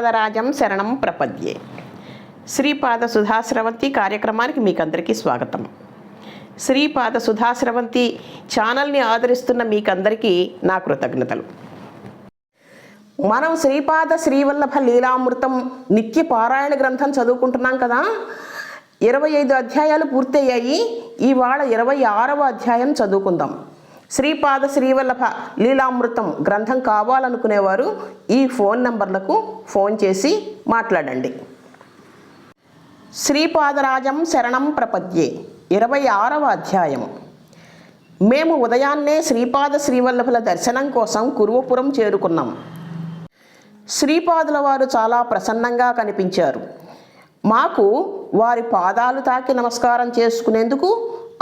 శ్రీపాదరాజం శరణం ప్రపద్యే. శ్రీపాద సుధాశ్రవంతి కార్యక్రమానికి మీకందరికీ స్వాగతం. శ్రీపాద సుధాశ్రవంతి ఛానల్ని ఆదరిస్తున్న మీకందరికీ నా కృతజ్ఞతలు. మనం శ్రీపాద శ్రీవల్లభ లీలామృతం నిత్య పారాయణ గ్రంథం చదువుకుంటున్నాం కదా? ఇరవై ఐదు అధ్యాయాలు పూర్తయ్యాయి. ఇవాళ ఇరవై ఆరవ అధ్యాయం చదువుకుందాం. శ్రీపాద శ్రీవల్లభ లీలామృతం గ్రంథం కావాలనుకునేవారు ఈ ఫోన్ నంబర్లకు ఫోన్ చేసి మాట్లాడండి. శ్రీపాదరాజం శరణం ప్రపద్యే ఇరవై ఆరవ అధ్యాయం. మేము ఉదయాన్నే శ్రీపాద శ్రీవల్లభుల దర్శనం కోసం కురువపురం చేరుకున్నాం. శ్రీపాదుల వారు చాలా ప్రసన్నంగా కనిపించారు. మాకు వారి పాదాలు తాకి నమస్కారం చేసుకునేందుకు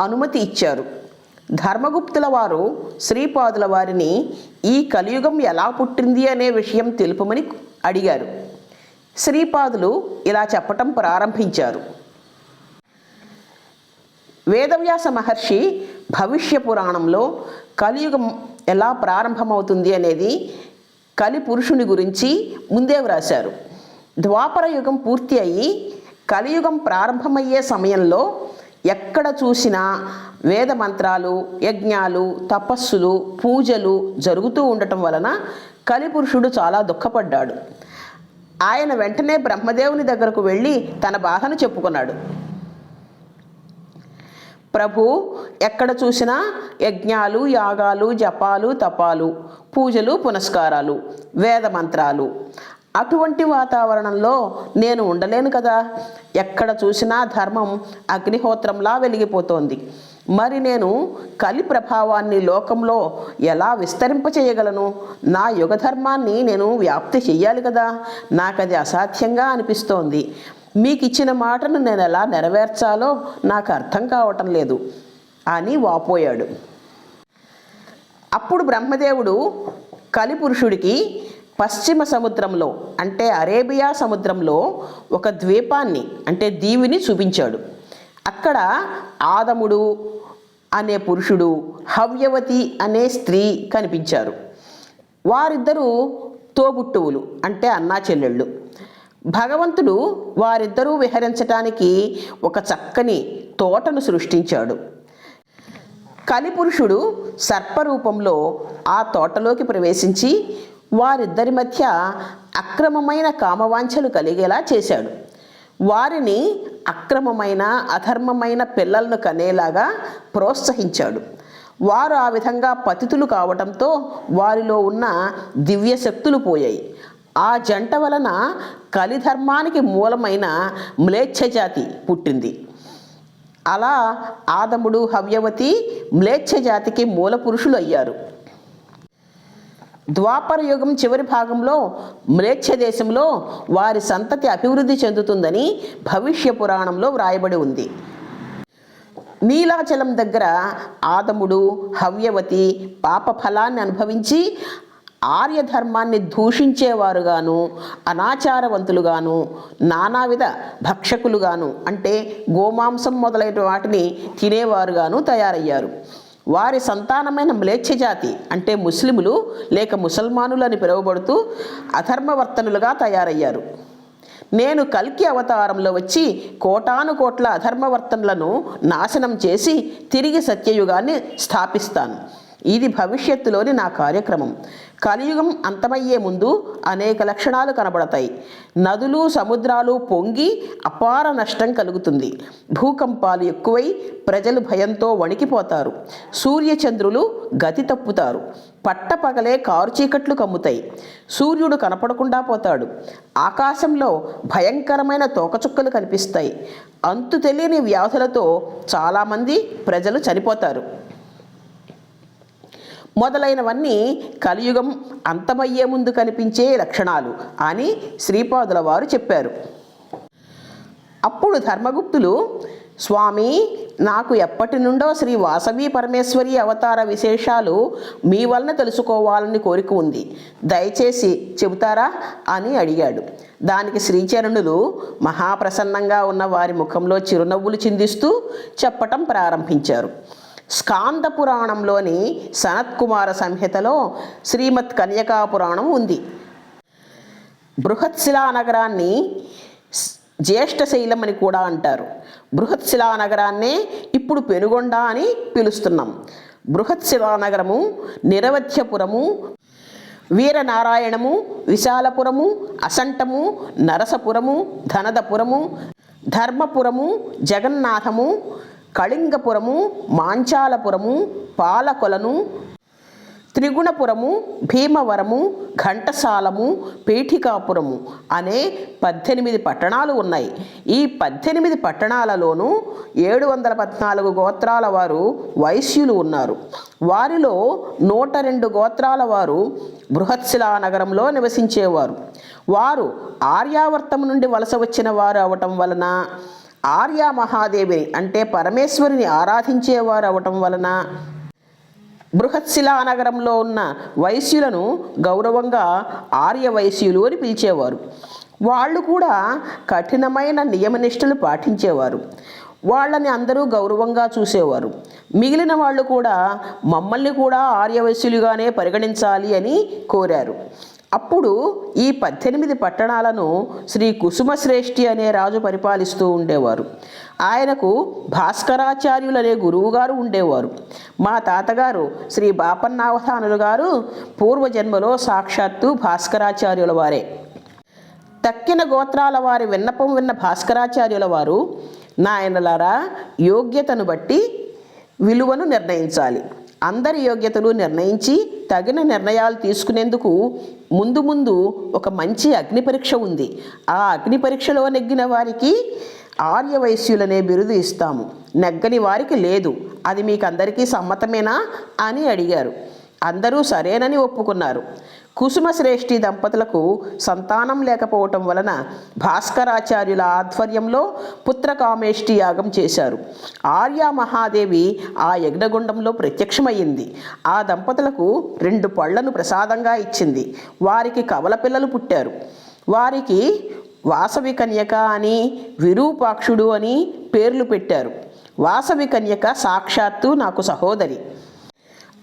అనుమతి ఇచ్చారు. ధర్మగుప్తుల వారు శ్రీపాదుల వారిని ఈ కలియుగం ఎలా పుట్టింది అనే విషయం తెలుపమని అడిగారు. శ్రీపాదులు ఇలా చెప్పటం ప్రారంభించారు. వేదవ్యాస మహర్షి భవిష్య పురాణంలో కలియుగం ఎలా ప్రారంభమవుతుంది అనేది కలి పురుషుని గురించి ముందే వ్రాశారు. ద్వాపర యుగం పూర్తి అయ్యి కలియుగం ప్రారంభమయ్యే సమయంలో ఎక్కడ చూసినా వేద మంత్రాలు యజ్ఞాలు తపస్సులు పూజలు జరుగుతూ ఉండటం వలన కలిపురుషుడు చాలా దుఃఖపడ్డాడు. ఆయన వెంటనే బ్రహ్మదేవుని దగ్గరకు వెళ్ళి తన బాధను చెప్పుకున్నాడు. ప్రభు ఎక్కడ చూసినా యజ్ఞాలు యాగాలు జపాలు తపాలు పూజలు పునస్కారాలు వేద మంత్రాలు. అటువంటి వాతావరణంలో నేను ఉండలేను కదా. ఎక్కడ చూసినా ధర్మం అగ్నిహోత్రంలా వెలిగిపోతోంది. మరి నేను కలి ప్రభావాన్ని లోకంలో ఎలా విస్తరింపచేయగలను? నా యుగధర్మాన్ని నేను వ్యాప్తి చెయ్యాలి కదా. నాకు అది అసాధ్యంగా అనిపిస్తోంది. మీకు ఇచ్చిన మాటను నేను ఎలా నెరవేర్చాలో నాకు అర్థం కావటం లేదు. అని వాపోయాడు. అప్పుడు బ్రహ్మదేవుడు కలిపురుషుడికి పశ్చిమ సముద్రంలో అంటే అరేబియా సముద్రంలో ఒక ద్వీపాన్ని అంటే దీవిని చూపించాడు. అక్కడ ఆదముడు అనే పురుషుడు హవ్యవతి అనే స్త్రీ కనిపించారు. వారిద్దరూ తోబుట్టువులు అంటే అన్నా చెల్లెళ్ళు. భగవంతుడు వారిద్దరూ విహరించటానికి ఒక చక్కని తోటను సృష్టించాడు. కలిపురుషుడు సర్పరూపంలో ఆ తోటలోకి ప్రవేశించి వారిద్దరి మధ్య అక్రమమైన కామవాంఛలు కలిగేలా చేశాడు. వారిని అక్రమమైన అధర్మమైన పిల్లలను కనేలాగా ప్రోత్సహించాడు. వారు ఆ విధంగా పతితులు కావడంతో వారిలో ఉన్న దివ్య శక్తులు పోయాయి. ఆ జంట వలన కలిధర్మానికి మూలమైన మ్లేచ్ఛ జాతి పుట్టింది. అలా ఆదముడు హవ్యవతి మ్లేచ్ఛ జాతికి మూల పురుషులు అయ్యారు. ద్వాపర యుగం చివరి భాగంలో మ్లేచ్ఛ దేశంలో వారి సంతతి అభివృద్ధి చెందుతుందని భవిష్య పురాణంలో వ్రాయబడి ఉంది. నీలాచలం దగ్గర ఆదముడు హవ్యవతి పాప ఫలాన్ని అనుభవించి ఆర్యధర్మాన్ని దూషించేవారుగాను అనాచారవంతులుగాను నానావిధ భక్షకులుగాను అంటే గోమాంసం మొదలైన వాటిని తినేవారుగాను తయారయ్యారు. వారి సంతానమైన మ్లేచ్ఛ జాతి అంటే ముస్లిములు లేక ముసల్మానులు అని పిలువబడుతూ అధర్మవర్తనులుగా తయారయ్యారు. నేను కల్కి అవతారంలో వచ్చి కోటాను కోట్ల అధర్మవర్తనలను నాశనం చేసి తిరిగి సత్యయుగాన్ని స్థాపిస్తాను. ఇది భవిష్యత్తులోని నా కార్యక్రమం. కలియుగం అంతమయ్యే ముందు అనేక లక్షణాలు కనబడతాయి. నదులు సముద్రాలు పొంగి అపార నష్టం కలుగుతుంది. భూకంపాలు ఎక్కువై ప్రజలు భయంతో వణికిపోతారు. సూర్యచంద్రులు గతి తప్పుతారు. పట్టపగలే కారు చీకట్లు కమ్ముతాయి. సూర్యుడు కనపడకుండా పోతాడు. ఆకాశంలో భయంకరమైన తోకచుక్కలు కనిపిస్తాయి. అంతు తెలియని వ్యాధులతో చాలామంది ప్రజలు చనిపోతారు. మొదలైనవన్నీ కలియుగం అంతమయ్యే ముందు కనిపించే లక్షణాలు అని శ్రీపాదుల వారు చెప్పారు. అప్పుడు ధర్మగుప్తులు స్వామి నాకు ఎప్పటి నుండో శ్రీ వాసవి పరమేశ్వరి అవతార విశేషాలు మీ వలన తెలుసుకోవాలని కోరిక ఉంది. దయచేసి చెబుతారా? అని అడిగాడు. దానికి శ్రీచరణులు మహాప్రసన్నంగా ఉన్న వారి ముఖంలో చిరునవ్వులు చిందిస్తూ చెప్పటం ప్రారంభించారు. స్కాంద పురాణంలోని సనత్కుమార సంహితలో శ్రీమత్ కన్యకా పురాణం ఉంది. బృహత్శిలా నగరాన్ని జ్యేష్ఠశైలం అని కూడా అంటారు. బృహత్శిలా నగరాన్నే ఇప్పుడు పెనుగొండ అని పిలుస్తున్నాం. బృహత్శిలా నగరము నిరవధ్యపురము వీరనారాయణము విశాలపురము అసంటము నరసపురము ధనదపురము ధర్మపురము జగన్నాథము కళింగపురము మాంచాలపురము పాలకొలను త్రిగుణపురము భీమవరము ఘంటసాలము పీఠికాపురము అనే పద్దెనిమిది పట్టణాలు ఉన్నాయి. ఈ పద్దెనిమిది పట్టణాలలోనూ ఏడు వందల పద్నాలుగు గోత్రాల వారు వైశ్యులు ఉన్నారు. వారిలో నూట రెండు గోత్రాల వారు బృహత్శిలా నగరంలో నివసించేవారు. వారు ఆర్యావర్తం నుండి వలస వచ్చిన వారు అవటం వలన ఆర్య మహాదేవిని అంటే పరమేశ్వరిని ఆరాధించేవారు అవటం వలన బృహత్శిలా నగరంలో ఉన్న వైశ్యులను గౌరవంగా ఆర్య వైశ్యులు అని పిలిచేవారు. వాళ్ళు కూడా కఠినమైన నియమనిష్టలు పాటించేవారు. వాళ్ళని అందరూ గౌరవంగా చూసేవారు. మిగిలిన వాళ్ళు కూడా మమ్మల్ని కూడా ఆర్యవైశ్యులుగానే పరిగణించాలి అని కోరారు. అప్పుడు ఈ పద్దెనిమిది పట్టణాలను శ్రీ కుసుమశ్రేష్ఠి అనే రాజు పరిపాలిస్తూ ఉండేవారు. ఆయనకు భాస్కరాచార్యులు అనే గురువుగారు ఉండేవారు. మా తాతగారు శ్రీ బాపన్నావధానులు గారు పూర్వజన్మలో సాక్షాత్తు భాస్కరాచార్యుల వారే. తక్కిన గోత్రాల వారి విన్నపం విన్న భాస్కరాచార్యుల వారు నాయనలారా యోగ్యతను బట్టి విలువను నిర్ణయించాలి. అందరి యోగ్యతలు నిర్ణయించి తగిన నిర్ణయాలు తీసుకునేందుకు ముందు ముందు ఒక మంచి అగ్ని పరీక్ష ఉంది. ఆ అగ్ని పరీక్షలో నెగ్గిన వారికి ఆర్యవైశ్యులనే బిరుదు ఇస్తాము. నెగ్గని వారికి లేదు. అది మీకు అందరికీ సమ్మతమేనా అని అడిగారు. అందరూ సరేనని ఒప్పుకున్నారు. కుసుమశ్రేష్ఠి దంపతులకు సంతానం లేకపోవటం వలన భాస్కరాచార్యుల ఆధ్వర్యంలో పుత్రకామేష్టి యాగం చేశారు. ఆర్యా మహాదేవి ఆ యజ్ఞగుండంలో ప్రత్యక్షమయ్యింది. ఆ దంపతులకు రెండు పళ్ళను ప్రసాదంగా ఇచ్చింది. వారికి కవల పిల్లలు పుట్టారు. వారికి వాసవి కన్యక అని విరూపాక్షుడు అని పేర్లు పెట్టారు. వాసవి కన్యక సాక్షాత్తు నాకు సహోదరి.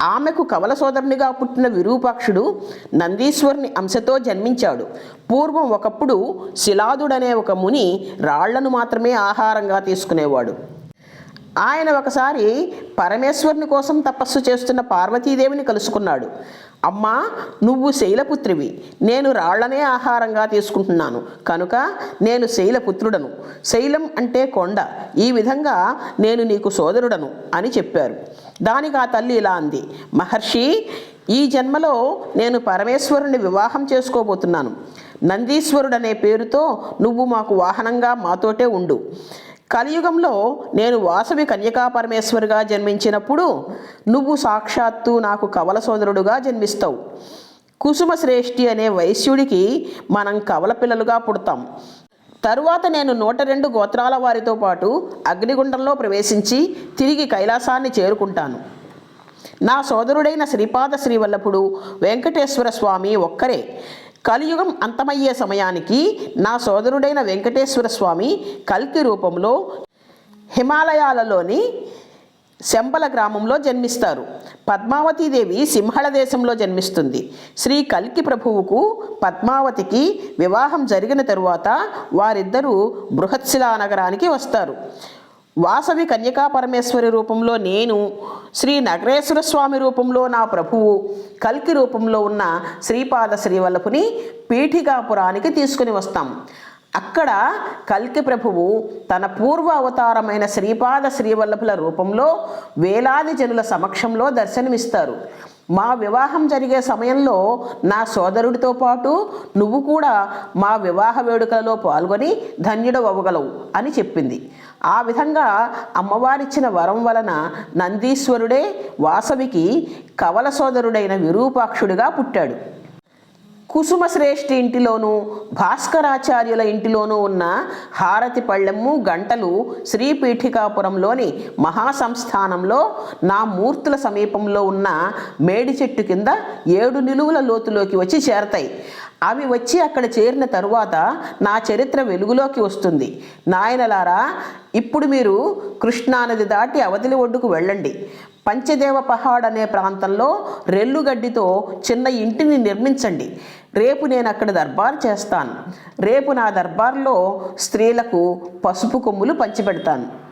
ఆమెకు కవల సోదరునిగా పుట్టిన విరూపాక్షుడు నందీశ్వరుని అంశతో జన్మించాడు. పూర్వం ఒకప్పుడు శిలాదుడనే ఒక ముని రాళ్ళను మాత్రమే ఆహారంగా తీసుకునేవాడు. ఆయన ఒకసారి పరమేశ్వరుని కోసం తపస్సు చేస్తున్న పార్వతీదేవిని కలుసుకున్నాడు. అమ్మా నువ్వు శైలపుత్రివి. నేను రాళ్ళనే ఆహారంగా తీసుకుంటున్నాను. కనుక నేను శైలపుత్రుడను. శైలం అంటే కొండ. ఈ విధంగా నేను నీకు సోదరుడను అని చెప్పారు. దానికి ఆ తల్లి ఇలా అంది మహర్షి ఈ జన్మలో నేను పరమేశ్వరుని వివాహం చేసుకోబోతున్నాను. నందీశ్వరుడనే పేరుతో నువ్వు మాకు వాహనంగా మాతోటే ఉండు. కలియుగంలో నేను వాసవి కన్యకాపరమేశ్వరుగా జన్మించినప్పుడు నువ్వు సాక్షాత్తు నాకు కవల సోదరుడుగా జన్మిస్తావు. కుసుమ శ్రేష్ఠి అనే వైశ్యుడికి మనం కవల పిల్లలుగా పుడతాం. తరువాత నేను నూట రెండు గోత్రాల వారితో పాటు అగ్నిగుండంలో ప్రవేశించి తిరిగి కైలాసాన్ని చేరుకుంటాను. నా సోదరుడైన శ్రీపాద శ్రీవల్లభుడు వెంకటేశ్వర స్వామి ఒక్కరే. కలియుగం అంతమయ్యే సమయానికి నా సోదరుడైన వెంకటేశ్వర స్వామి కల్కి రూపంలో హిమాలయాలలోని శంబల గ్రామంలో జన్మిస్తారు. పద్మావతీదేవి సింహళ దేశంలో జన్మిస్తుంది. శ్రీ కల్కి ప్రభువుకు పద్మావతికి వివాహం జరిగిన తరువాత వారిద్దరూ బృహత్శిలా నగరానికి వస్తారు. వాసవి కన్యకా పరమేశ్వరి రూపంలో నేను శ్రీ నగరేశ్వర స్వామి రూపంలో నా ప్రభువు కల్కి రూపంలో ఉన్న శ్రీపాద శ్రీవల్లపుని పీఠికాపురానికి తీసుకుని వస్తాం. అక్కడ కల్కి ప్రభువు తన పూర్వ అవతారమైన శ్రీపాద శ్రీవల్లభుల రూపంలో వేలాది జనుల సమక్షంలో దర్శనమిస్తారు. మా వివాహం జరిగే సమయంలో నా సోదరుడితో పాటు నువ్వు కూడా మా వివాహ వేడుకలలో పాల్గొని ధన్యుడు అవ్వగలవు అని చెప్పింది. ఆ విధంగా అమ్మవారిచ్చిన వరం వలన నందీశ్వరుడే వాసవికి కవల సోదరుడైన విరూపాక్షుడిగా పుట్టాడు. కుసుమశ్రేష్ఠి ఇంటిలోనూ భాస్కరాచార్యుల ఇంటిలోనూ ఉన్న హారతి పళ్ళెము గంటలు శ్రీపీఠికాపురంలోని మహాసంస్థానంలో నా మూర్తుల సమీపంలో ఉన్న మేడి చెట్టు కింద ఏడు నిలువుల లోతులోకి వచ్చి చేరతాయి. అవి వచ్చి అక్కడ చేరిన తరువాత నా చరిత్ర వెలుగులోకి వస్తుంది. నాయనలారా ఇప్పుడు మీరు కృష్ణానది దాటి అవతలి ఒడ్డుకు వెళ్ళండి. పంచదేవ పహాడ్ అనే ప్రాంతంలో రెల్లుగడ్డితో చిన్న ఇంటిని నిర్మించండి. రేపు నేను అక్కడ దర్బార్ చేస్తాను. రేపు నా దర్బార్లో స్త్రీలకు పసుపు కొమ్ములు పంచిపెడతాను.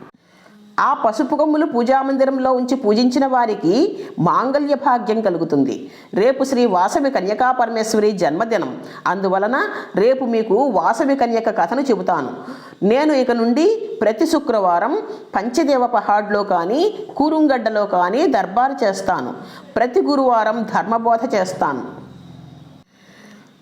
ఆ పసుపు కొమ్ములు పూజామందిరంలో ఉంచి పూజించిన వారికి మాంగళ్య భాగ్యం కలుగుతుంది. రేపు శ్రీ వాసవి కన్యకా పరమేశ్వరి జన్మదినం. అందువలన రేపు మీకు వాసవి కన్యక కథను చెబుతాను. నేను ఇక నుండి ప్రతి శుక్రవారం పంచదేవ పహాడ్లో కానీ కూరుంగడ్డలో కానీ దర్బారు చేస్తాను. ప్రతి గురువారం ధర్మబోధ చేస్తాను.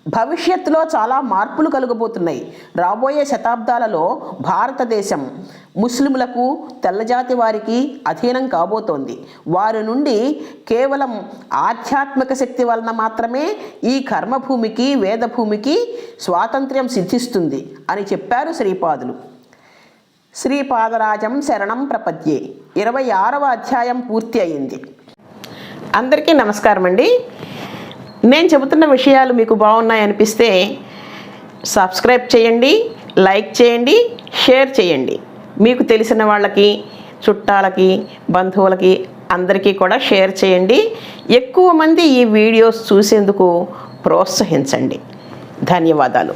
భవిష్యత్తులో చాలా మార్పులు కలుగబోతున్నాయి. రాబోయే శతాబ్దాలలో భారతదేశం ముస్లింలకు తెల్లజాతి వారికి అధీనం కాబోతోంది. వారి నుండి కేవలం ఆధ్యాత్మిక శక్తి వలన మాత్రమే ఈ కర్మభూమికి వేదభూమికి స్వాతంత్ర్యం సిద్ధిస్తుంది అని చెప్పారు శ్రీపాదులు. శ్రీపాదరాజం శరణం ప్రపద్యే. ఇరవై ఆరవ అధ్యాయం పూర్తి అయింది. అందరికీ నమస్కారం అండి నేను చెబుతున్న విషయాలు మీకు బాగున్నాయి అనిపిస్తే సబ్స్క్రైబ్ చేయండి లైక్ చేయండి షేర్ చేయండి. మీకు తెలిసిన వాళ్ళకి చుట్టాలకి బంధువులకి అందరికీ కూడా షేర్ చేయండి. ఎక్కువ మంది ఈ వీడియోస్ చూసేందుకు ప్రోత్సహించండి. ధన్యవాదాలు.